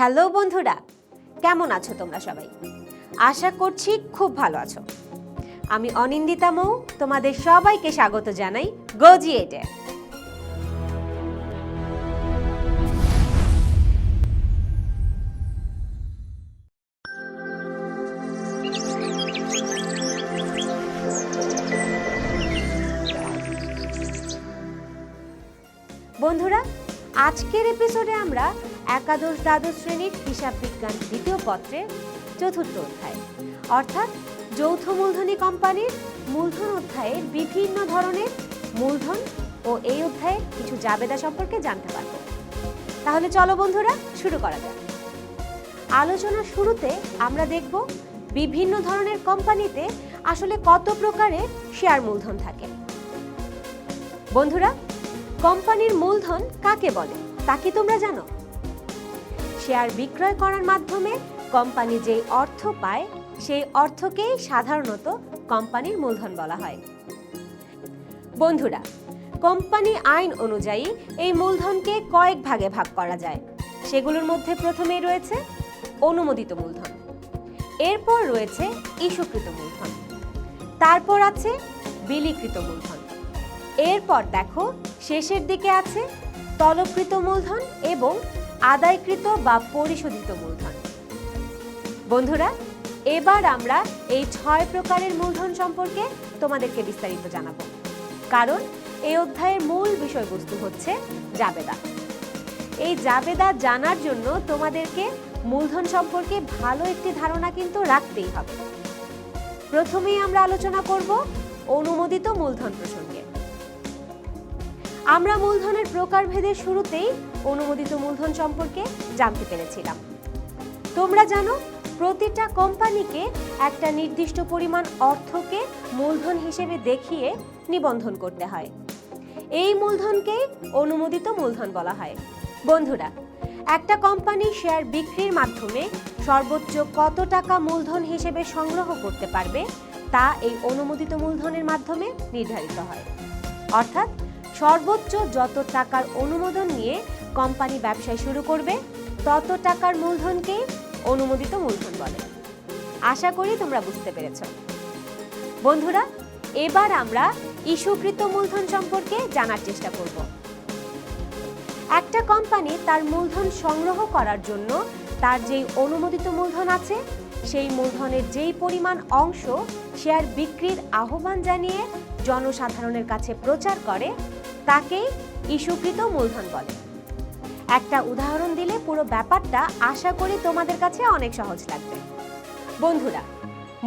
Hello বন্ধুরা, কেমন আছো তোমরা সবাই? আশা করছি খুব ভালো আছো। আমি অনিন্দিতা মৌ, তোমাদের সবাইকে স্বাগত জানাই গজিয়েটে বন্ধুরা, আজকের এপিসোডে আমরা একাদশ দ্বাদশ শ্রেণির হিসাব বিজ্ঞান দ্বিতীয় পত্রের চতুর্থ অধ্যায়। অর্থাৎ যৌথ মূলধনী কোম্পানির মূলধন অধ্যায়ের বিভিন্ন ধরনের মূলধন ও এই অধ্যায়ে কিছু জাবেদা সম্পর্কে জানতে পারব। তাহলে চলো বন্ধুরা, শুরু করা যাক। আলোচনার শুরুতে আমরা দেখব বিভিন্ন ধরনের কোম্পানিতে আসলে কত প্রকারের শেয়ার মূলধন থাকে। বন্ধুরা, কোম্পানির মূলধন কাকে বলে তা কি তোমরা জানো? শেয়ার বিক্রয় করার মাধ্যমে কোম্পানি যেই অর্থ পায়, সেই অর্থকেই সাধারণত কোম্পানির মূলধন বলা হয়। বন্ধুরা, কোম্পানি আইন অনুযায়ী এই মূলধনকে কয়েক ভাগে ভাগ করা যায়। সেগুলোর মধ্যে প্রথমেই রয়েছে অনুমোদিত মূলধন। এরপর রয়েছে ইস্যুকৃত মূলধন। তারপর আছে বিলিকৃত মূলধন। এরপর দেখো, শেষের দিকে আছে তলকৃত মূলধন এবং আদায়কৃত বা পরিশোধিত মূলধন। বন্ধুরা, এবার আমরা এই ছয় প্রকারের মূলধন সম্পর্কে তোমাদেরকে বিস্তারিত জানাব। কারণ এই অধ্যায়ের মূল বিষয়বস্তু হচ্ছে জাবেদা। এই জাবেদা জানার জন্য তোমাদেরকে মূলধন সম্পর্কে ভালো একটি ধারণা কিন্তু রাখতেই হবে। প্রথমেই আমরা আলোচনা করব অনুমোদিত মূলধন প্রসঙ্গে। আমরা মূলধনের প্রকারভেদের শুরুতেই অনুমোদিত মূলধন সম্পর্কে জানতে পেরেছিলাম। তোমরা জানো, প্রতিটা কোম্পানিকে একটা নির্দিষ্ট পরিমাণ অর্থকে মূলধন হিসেবে দেখিয়ে নিবন্ধন করতে হয়। এই মূলধনকে অনুমোদিত মূলধন বলা হয়। বন্ধুরা, একটা কোম্পানি শেয়ার বিক্রির মাধ্যমে সর্বোচ্চ কত টাকা মূলধন হিসেবে সংগ্রহ করতে পারবে, তা এই অনুমোদিত মূলধনের মাধ্যমে নির্ধারিত হয়। অর্থাৎ সর্বোচ্চ যত টাকার অনুমোদন নিয়ে কোম্পানি ব্যবসায় শুরু করবে, তত টাকার মূলধনকে অনুমোদিত মূলধন বলে। আশা করি তোমরা বুঝতে পেরেছ। বন্ধুরা, এবার আমরা ইস্যুকৃত মূলধন সম্পর্কে জানার চেষ্টা করব। একটা কোম্পানি তার মূলধন সংগ্রহ করার জন্য তার যেই অনুমোদিত মূলধন আছে, সেই মূলধনের যেই পরিমাণ অংশ শেয়ার বিক্রির আহ্বান জানিয়ে জনসাধারণের কাছে প্রচার করে তাকেই ইস্যুকৃত মূলধন বলে। একটা উদাহরণ দিলে পুরো ব্যাপারটা আশা করি তোমাদের কাছে অনেক সহজ লাগবে। বন্ধুরা,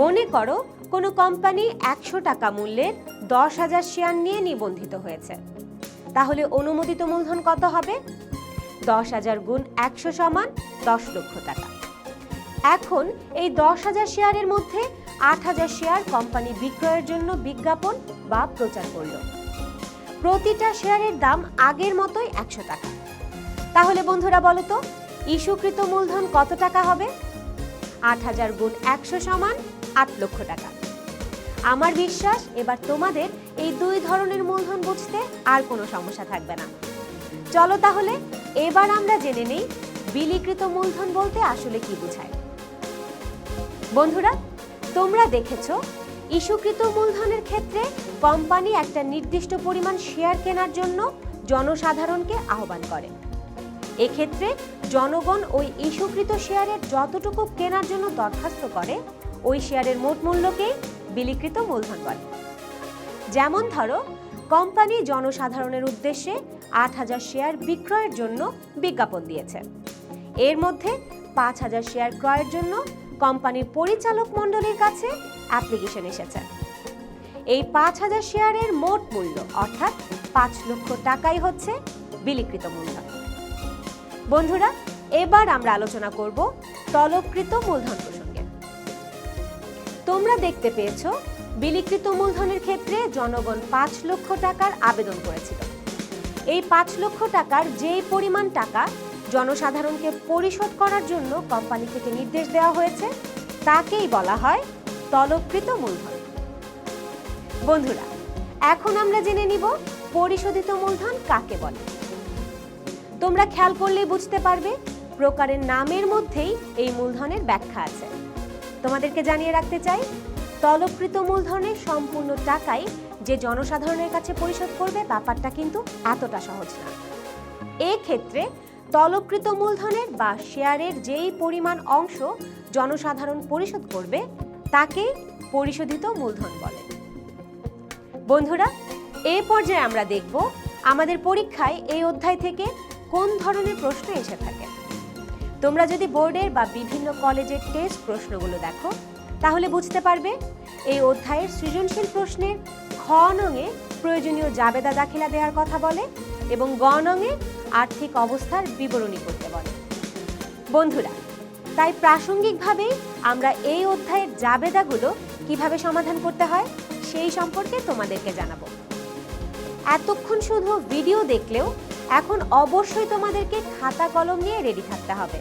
মনে করো কোনো কোম্পানি একশো টাকা মূল্যের দশ হাজার শেয়ার নিয়ে নিবন্ধিত হয়েছে। তাহলে অনুমোদিত মূলধন কত হবে? দশ হাজার গুণ একশো সমান দশ লক্ষ টাকা। এখন এই দশ হাজার শেয়ারের মধ্যে আট হাজার শেয়ার কোম্পানি বিক্রয়ের জন্য বিজ্ঞাপন বা প্রচার করল। প্রতিটা শেয়ারের দাম আগের মতোই একশো টাকা। তাহলে বন্ধুরা বলো তো, ইস্যুকৃত মূলধন কত টাকা হবে? আট হাজার গুণ একশো সমান আট লক্ষ টাকা। আমার বিশ্বাস, এবার তোমাদের এই দুই ধরনের মূলধন বুঝতে আর কোনো সমস্যা থাকবে না। চলো তাহলে, এবার আমরা জেনে নেই বিলিকৃত মূলধন বলতে আসলে কি বোঝায়। বন্ধুরা, তোমরা দেখেছ ইস্যুকৃত মূলধনের ক্ষেত্রে কোম্পানি একটা নির্দিষ্ট পরিমাণ শেয়ার কেনার জন্য জনসাধারণকে আহ্বান করে। এক্ষেত্রে জনগণ ওই ইস্যুকৃত শেয়ারের যতটুকু কেনার জন্য দরখাস্ত করে, ওই শেয়ারের মোট মূল্যকেই বিলিকৃত মূলধন বলে। যেমন ধরো, কোম্পানি জনসাধারণের উদ্দেশ্যে আট হাজার শেয়ার বিক্রয়ের জন্য বিজ্ঞাপন দিয়েছে। এর মধ্যে পাঁচ হাজার শেয়ার ক্রয়ের জন্য কোম্পানির পরিচালক মণ্ডলীর কাছে অ্যাপ্লিকেশন এসেছে। এই পাঁচ হাজার শেয়ারের মোট মূল্য, অর্থাৎ পাঁচ লক্ষ টাকাই হচ্ছে বিলিকৃত মূলধন বন্ধুরা, এবার আমরা আলোচনা করব তলবকৃত মূলধন প্রসঙ্গে। তোমরা দেখতে পেয়েছ, বিলিকৃত মূলধনের ক্ষেত্রে জনগণ পাঁচ লক্ষ টাকার আবেদন করেছিল। এই পাঁচ লক্ষ টাকার যেই পরিমাণ টাকা জনসাধারণকে পরিশোধ করার জন্য কোম্পানি থেকে নির্দেশ দেওয়া হয়েছে। তাকেই বলা হয় তলবকৃত মূলধন। বন্ধুরা, এখন আমরা জেনে নিব পরিশোধিত মূলধন কাকে বলে। তোমরা খেয়াল করলেই বুঝতে পারবে প্রকারের নামের মধ্যেই এই মূলধনের ব্যাখ্যা আছে। তোমাদেরকে জানিয়ে রাখতে চাই তলবকৃত মূলধনের সম্পূর্ণ টাকাই যে জনসাধারণের কাছে পরিশোধ করবে ব্যাপারটা কিন্তু এতটা সহজ না। এক্ষেত্রে তলবকৃত মূলধনের বা শেয়ারের যেই পরিমাণ অংশ জনসাধারণ পরিশোধ করবে, তাকে পরিশোধিত মূলধন বলে। বন্ধুরা এই পর্যায়ে আমরা দেখব আমাদের পরীক্ষায় এই অধ্যায় থেকে কোন ধরনের প্রশ্ন এসে থাকে। তোমরা যদি বোর্ডের বা বিভিন্ন কলেজের টেস্ট প্রশ্নগুলো দেখো, তাহলে বুঝতে পারবে এই অধ্যায়ের সৃজনশীল প্রশ্নের খ নঙে প্রয়োজনীয় জাবেদা দাখিলা দেওয়ার কথা বলে এবং গ নঙে আর্থিক অবস্থার বিবরণী করতে বলে। বন্ধুরা, তাই প্রাসঙ্গিকভাবেই আমরা এই অধ্যায়ের জাবেদাগুলো কীভাবে সমাধান করতে হয় সেই সম্পর্কে তোমাদেরকে জানাব। এতক্ষণ শুধু ভিডিও দেখলেও এখন অবশ্যই তোমাদেরকে খাতা কলম নিয়ে রেডি থাকতে হবে।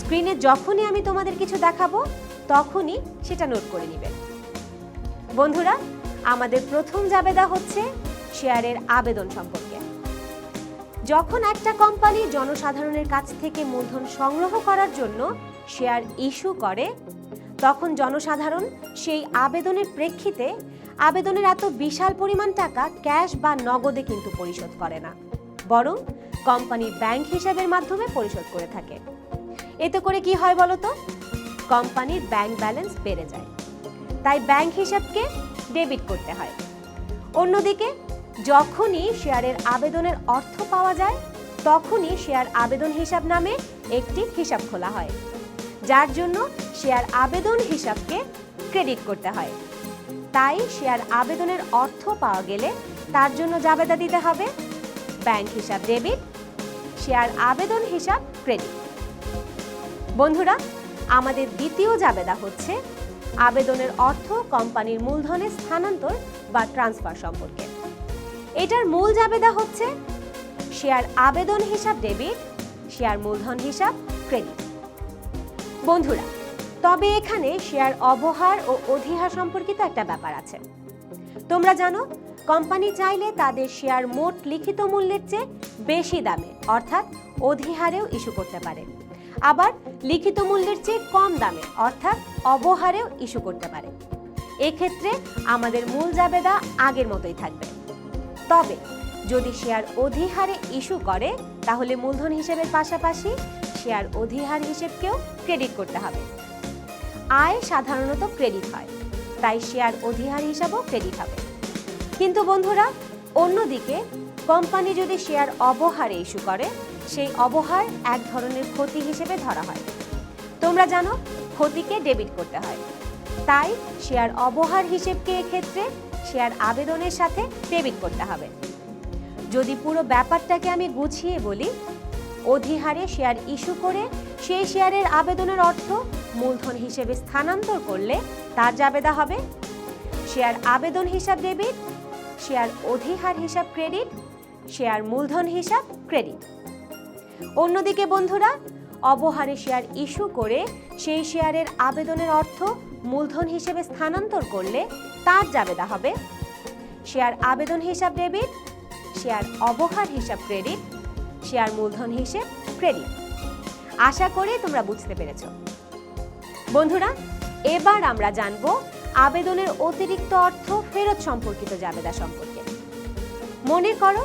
স্ক্রিনে যখনই আমি তোমাদের কিছু দেখাবো, তখনই সেটা নোট করে নিবে। বন্ধুরা, আমাদের প্রথম জাবেদা হচ্ছে শেয়ারের আবেদন সম্পর্কে। যখন একটা কোম্পানি জনসাধারণের কাছ থেকে মূলধন সংগ্রহ করার জন্য শেয়ার ইস্যু করে, তখন জনসাধারণ সেই আবেদনের প্রেক্ষিতে আবেদনের এত বিশাল পরিমাণ টাকা ক্যাশ বা নগদে কিন্তু পরিশোধ করে না। বরং কোম্পানি ব্যাংক হিসাবের মাধ্যমে পরিশোধ করে থাকে। এতে করে কি হয় বলতো? কোম্পানির ব্যাংক ব্যালেন্স বেড়ে যায়। তাই ব্যাংক হিসাবকে ডেবিট করতে হয়। অন্যদিকে যখনই শেয়ারের আবেদনের অর্থ পাওয়া যায়, তখনই শেয়ার আবেদন হিসাব নামে একটি হিসাব খোলা হয়, যার জন্য শেয়ার আবেদন হিসাবকে ক্রেডিট করতে হয়। তাই শেয়ার আবেদনের অর্থ পাওয়া গেলে তার জন্য জাবেদা দিতে হবে, ব্যাংক হিসাব ডেবিট, শেয়ার আবেদন হিসাব ক্রেডিট। বন্ধুরা, আমাদের দ্বিতীয় জাবেদা হচ্ছে আবেদনের অর্থ কোম্পানির মূলধনে স্থানান্তর বা ট্রান্সফার সম্পর্কে। এটার মূল জাবেদা হচ্ছে শেয়ার আবেদন হিসাব ডেবিট, শেয়ার মূলধন হিসাব, ক্রেডিট। বন্ধুরা, তবে এখানে শেয়ার অবহার ও অধিহার সম্পর্কিত একটা ব্যাপার আছে। তোমরা জানো, কোম্পানি চাইলে তাদের শেয়ার মোট লিখিত মূল্যের চেয়ে বেশি দামে, অর্থাৎ অধিহারেও ইস্যু করতে পারে। আবার লিখিত মূল্যের চেয়ে কম দামে, অর্থাৎ অবহারেও ইস্যু করতে পারে। এক্ষেত্রে আমাদের মূল জাবেদা আগের মতোই থাকবে। তবে যদি শেয়ার অধিহারে ইস্যু করে, তাহলে মূলধন হিসেবের পাশাপাশি শেয়ার অধিহার হিসেবকেও ক্রেডিট করতে হবে। আয় সাধারণত ক্রেডিট হয়, তাই শেয়ার অধিহার হিসাবও ক্রেডিট হবে। কিন্তু বন্ধুরা, অন্যদিকে কোম্পানি যদি শেয়ার অবহারে ইস্যু করে, সেই অবহার এক ধরনের ক্ষতি হিসেবে ধরা হয়। তোমরা জানো, ক্ষতিকে ডেবিট করতে হয়। তাই শেয়ার অবহার হিসেবকে এক্ষেত্রে শেয়ার আবেদনের সাথে ডেবিট করতে হবে। যদি পুরো ব্যাপারটাকে আমি গুছিয়ে বলি, অধিহারে শেয়ার ইস্যু করে সেই শেয়ারের আবেদনের অর্থ মূলধন হিসেবে স্থানান্তর করলে তার জাবেদা হবে। শেয়ার আবেদন হিসাব ডেবিট শেয়ার অধিহার হিসাব ক্রেডিট শেয়ার মূলধন হিসাব ক্রেডিট অন্যদিকে বন্ধুরা, অবহারে শেয়ার ইস্যু করে সেই শেয়ারের আবেদনের অর্থ মূলধন হিসেবে স্থানান্তর করলে তার জাবেদা হবে। শেয়ার আবেদন হিসাব ডেবিট, শেয়ার অবহার হিসাব ক্রেডিট, শেয়ার মূলধন হিসেব ক্রেডিট। আশা করি তোমরা বুঝতে পেরেছ। বন্ধুরা, এবার আমরা জানব আবেদনের অতিরিক্ত অর্থ ফেরত সম্পর্কিত জাবেদা সম্পর্কে। মনে করো,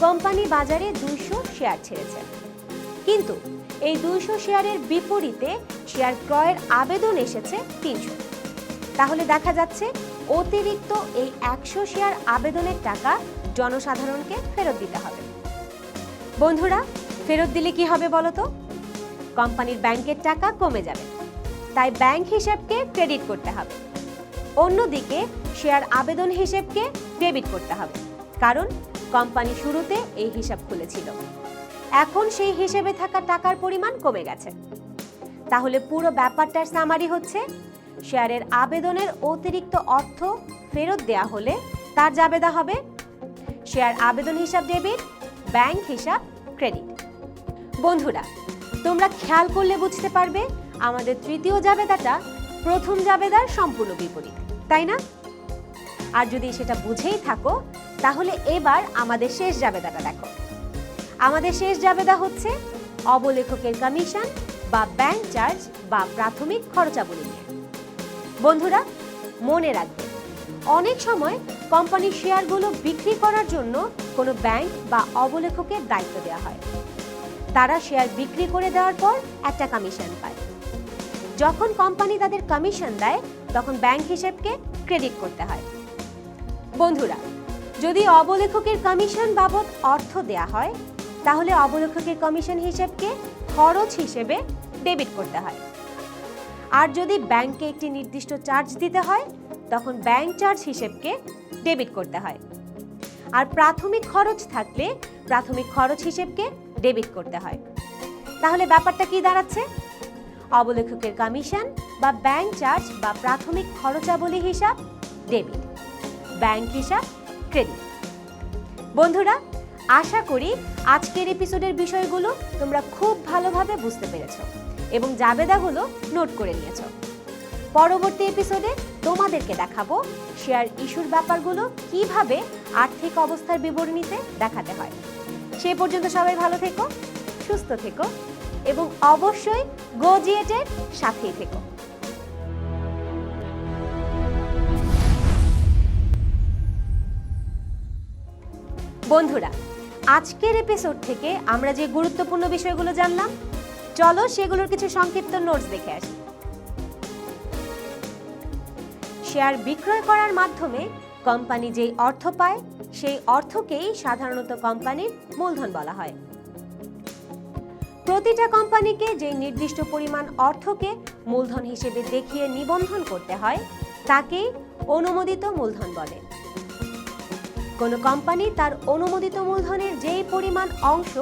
কোম্পানি বাজারে দুইশো শেয়ার ছেড়েছে। কিন্তু এই দুইশো শেয়ারের বিপরীতে শেয়ার ক্রয়ের আবেদন এসেছে তিনশো। তাহলে দেখা যাচ্ছে অতিরিক্ত এই একশো শেয়ার আবেদনের টাকা জনসাধারণকে ফেরত দিতে হবে। বন্ধুরা, ফেরত দিলে কি হবে বলতো কোম্পানির ব্যাংকের টাকা কমে যাবে, তাই ব্যাংক হিসেবকে ক্রেডিট করতে হবে। অন্যদিকে, শেয়ার আবেদন হিসেবকে ডেবিট করতে হবে, কারণ কোম্পানি শুরুতে এই হিসাব খুলেছিল। এখন সেই হিসেবে থাকা টাকার পরিমাণ কমে গেছে। তাহলে পুরো ব্যাপারটার সামারি হচ্ছে শেয়ারের আবেদনের অতিরিক্ত অর্থ ফেরত দেয়া হলে তার জাবেদা হবে শেয়ার আবেদন হিসাব ডেবিট, ব্যাংক হিসাব, ক্রেডিট। বন্ধুরা, তোমরা খেয়াল করলে বুঝতে পারবে, আমাদের তৃতীয় জাবেদাটা প্রথম জাবেদার সম্পূর্ণ বিপরীত, তাই না? আর যদি সেটা বুঝেই থাকো, তাহলে এবার আমাদের শেষ জাবেদাটা দেখো। আমাদের শেষ জাবেদা হচ্ছে অবলেখকের কমিশন বা ব্যাংক চার্জ বা প্রাথমিক খরচাবলী নিয়ে। বন্ধুরা, মনে রাখবেন অনেক সময় কোম্পানির শেয়ারগুলো বিক্রি করার জন্য কোনো ব্যাংক বা অবলেখকের দায়িত্ব দেওয়া হয়। তারা শেয়ার বিক্রি করে দেওয়ার পর একটা কমিশন পায়। যখন কোম্পানি তাদের কমিশন দেয়, তখন ব্যাংক হিসেবকে ক্রেডিট করতে হয়। বন্ধুরা, যদি অবলেখকের কমিশন বাবদ অর্থ দেয়া হয়, তাহলে অবলেখকের কমিশন হিসেবকে খরচ হিসেবে ডেবিট করতে হয়। আর যদি ব্যাংকে একটি নির্দিষ্ট চার্জ দিতে হয়, তখন ব্যাংক চার্জ হিসেবকে ডেবিট করতে হয়। আর প্রাথমিক খরচ থাকলে প্রাথমিক খরচ হিসেবকে ডেবিট করতে হয়। তাহলে ব্যাপারটা কি দাঁড়াচ্ছে? অবলেখকের কমিশন বা ব্যাংক চার্জ বা প্রাথমিক খরচাবলী হিসাব ডেবিট, ব্যাংক হিসাব ক্রেডিট। বন্ধুরা, আশা করি আজকের এপিসোডের বিষয়গুলো তোমরা খুব ভালোভাবে বুঝতে পেরেছ। এবং জাবেদাগুলো নোট করে নিয়েছো। পরবর্তী এপিসোডে তোমাদেরকে দেখাবো শেয়ার ইস্যুর ব্যাপারগুলো কীভাবে আর্থিক অবস্থার বিবরণীতে দেখাতে হয়। সে পর্যন্ত সবাই ভালো থেকো, সুস্থ থেকো এবং অবশ্যই গোজিয়েটের সাথেই থেকো। বন্ধুরা, আজকের এপিসোড থেকে আমরা যে গুরুত্বপূর্ণ বিষয়গুলো জানলাম চলো সেগুলোর কিছু সংক্ষিপ্ত নোটস দেখে আসি। শেয়ার বিক্রয় করার মাধ্যমে কোম্পানি যেই অর্থ পায়, সেই অর্থকেই সাধারণত কোম্পানির মূলধন বলা হয়। প্রতিটা কোম্পানিকে যে নির্দিষ্ট পরিমাণ অর্থকে মূলধন হিসেবে দেখিয়ে নিবন্ধন করতে হয়, তাকেই অনুমোদিত মূলধন বলে। কোনো কোম্পানি তার অনুমোদিত মূলধনের যেই পরিমাণ অংশ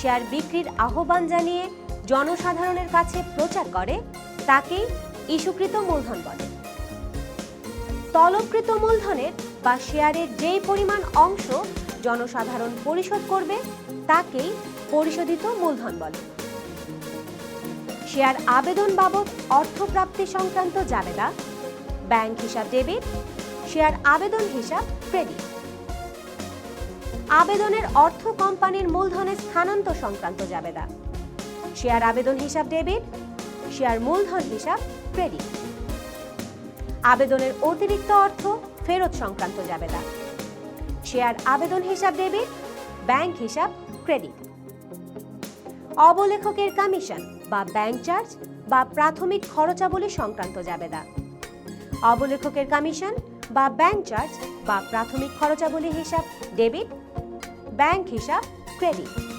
শেয়ার বিক্রির আহ্বান জানিয়ে জনসাধারণের কাছে প্রচার করে তাকেই ইস্যুকৃত মূলধন বলে। তলবকৃত মূলধনের বা শেয়ারের যেই পরিমাণ অংশ জনসাধারণ পরিশোধ করবে, তাকেই পরিশোধিত মূলধন বলে। শেয়ার আবেদন বাবদ অর্থ প্রাপ্তি সংক্রান্ত জাবেদা, ব্যাংক হিসাব ডেবিট, শেয়ার আবেদন হিসাব ক্রেডিট। আবেদনের অর্থ কোম্পানির মূলধনে স্থানান্তর সংক্রান্ত জাবেদা। শেয়ার আবেদন হিসাব ডেবিট, শেয়ার মূলধন হিসাব, ক্রেডিট। আবেদনের অতিরিক্ত অর্থ ফেরত সংক্রান্ত জাবেদা শেয়ার আবেদন হিসাব ডেবিট, ব্যাংক হিসাব, ক্রেডিট। অবলেখকের কমিশন বা ব্যাংক চার্জ বা প্রাথমিক খরচাবলী সংক্রান্ত জাবেদা অবলেখকের কমিশন বা ব্যাংক চার্জ বা প্রাথমিক খরচাবলী হিসাব, ডেবিট, ব্যাংক হিসাব, ক্রেডিট।